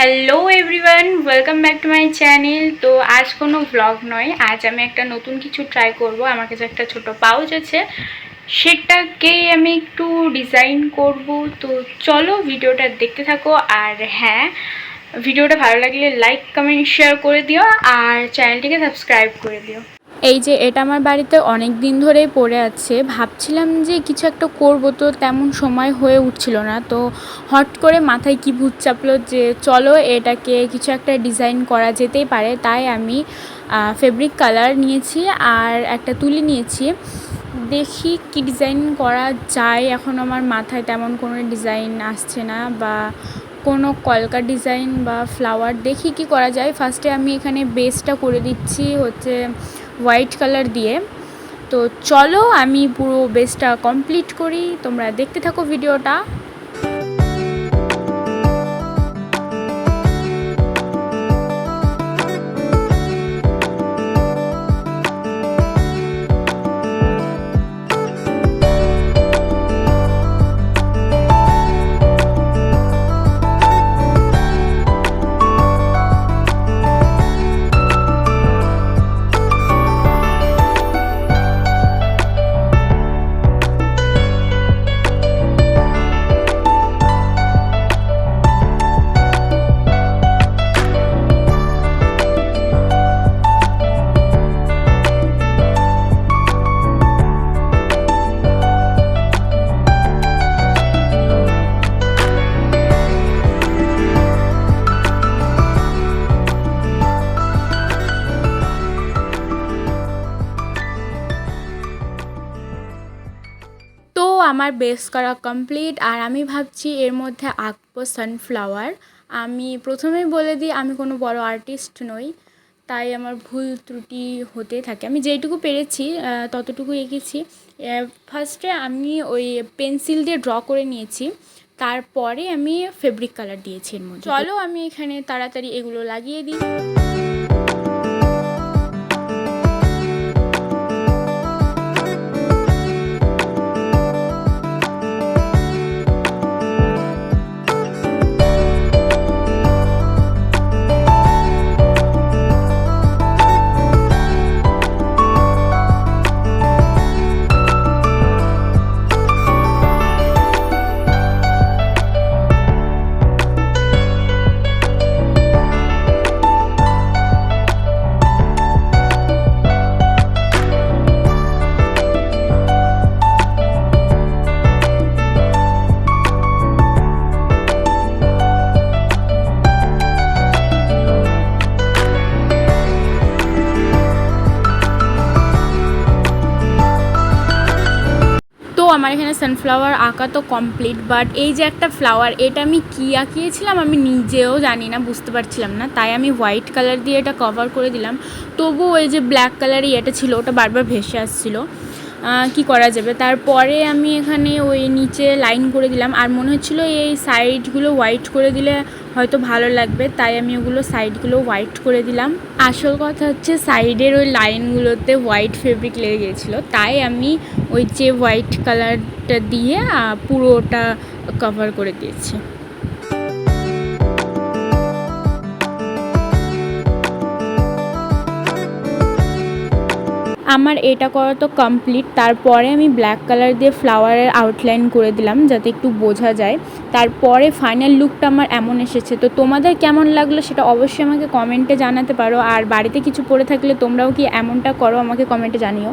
Hello everyone welcome back to my channel তো আজ কোনো ভ্লগ নয়, আজ আমি একটা নতুন কিছু ট্রাই করব। আমার কাছে একটা ছোট পাউচ আছে। সেটাকেই আমি একটু ডিজাইন করব। তো চলো ভিডিওটা দেখতে থাকো। আর হ্যাঁ ভিডিওটা ভালো লাগলে লাইক কমেন্ট শেয়ার করে দিও। আর চ্যানেলটিকে সাবস্ক্রাইব করে দিও। এই যে এটা আমার বাড়িতে অনেক দিন ধরেই পড়ে আছে, ভাবছিলাম যে কিছু একটা করব তো তেমন সময় হয়ে উঠছিল না, তো হট করে মাথায় কি ভূত চাপলো যে চলো এটাকে কিছু একটা ডিজাইন করা যেতেই পারে, তাই আমি ফেব্রিক কালার নিয়েছি আর একটা তুলি নিয়েছি। দেখি কি ডিজাইন করা যায়, এখন আমার মাথায় তেমন কোনো ডিজাইন আসছে না বা কোনো কলকা ডিজাইন বা ফ্লাওয়ার দেখি কি করা যায়। ফার্স্টে আমি এখানে বেসটা করে দিচ্ছি, হচ্ছে হোয়াইট কালার দিয়ে। তো চলো আমি পুরো বেসটা কমপ্লিট করি। তোমরা দেখতে থাকো ভিডিওটা। আমার বেস করা কমপ্লিট আর আমি ভাবছি এর মধ্যে আঁকবো সানফ্লাওয়ার আমি প্রথমেই বলে দিই আমি কোনো বড় আর্টিস্ট নই তাই আমার ভুল ত্রুটি হতে থাকে। আমি যেইটুকু পেরেছি ততটুকু এঁকেছি। ফার্স্টে আমি ওই পেন্সিল দিয়ে ড্র করে নিয়েছি তারপরে আমি ফেব্রিক কালার দিয়েছি এর মধ্যে। চলো আমি এখানে তাড়াতাড়ি এগুলো লাগিয়ে দিই। আমার এখানে সানফ্লাওয়ার আঁকা তো কমপ্লিট বাট এই যে একটা ফ্লাওয়ার এটা আমি কী আঁকিয়েছিলাম আমি নিজেও জানি না, বুঝতে পারছিলাম না। তাই আমি হোয়াইট কালার দিয়ে এটা কভার করে দিলাম। তবু ওই যে ব্ল্যাক কালারের ইয়েটা ছিল, ওটা বারবার ভেসে আসছিল। কি করা যাবে? তারপরে আমি এখানে ওই নিচে লাইন করে দিলাম। আর মনে হচ্ছিল এই সাইডগুলো হোয়াইট করে দিলে হয়তো ভালো লাগবে, তাই আমি ওগুলো সাইডগুলো হোয়াইট করে দিলাম। আসল কথা হচ্ছে সাইডের ওই লাইনগুলোতে হোয়াইট ফেব্রিক লেগে গিয়েছিল তাই আমি ওই যে হোয়াইট কালারটা দিয়ে পুরোটা কভার করে দিয়েছি। আমার এটা করা তো কমপ্লিট তারপরে আমি ব্ল্যাক কালার দিয়ে ফ্লাওয়ারের আউটলাইন করে দিলাম যাতে একটু বোঝা যায়। তারপরে ফাইনাল লুকটা আমার এমন এসেছে। তো তোমাদের কেমন লাগল সেটা অবশ্যই আমাকে কমেন্টে জানাতে পারো। আর বাড়িতে কিছু পড়ে থাকলে তোমরাও কি এমনটা করো আমাকে কমেন্টে জানিও।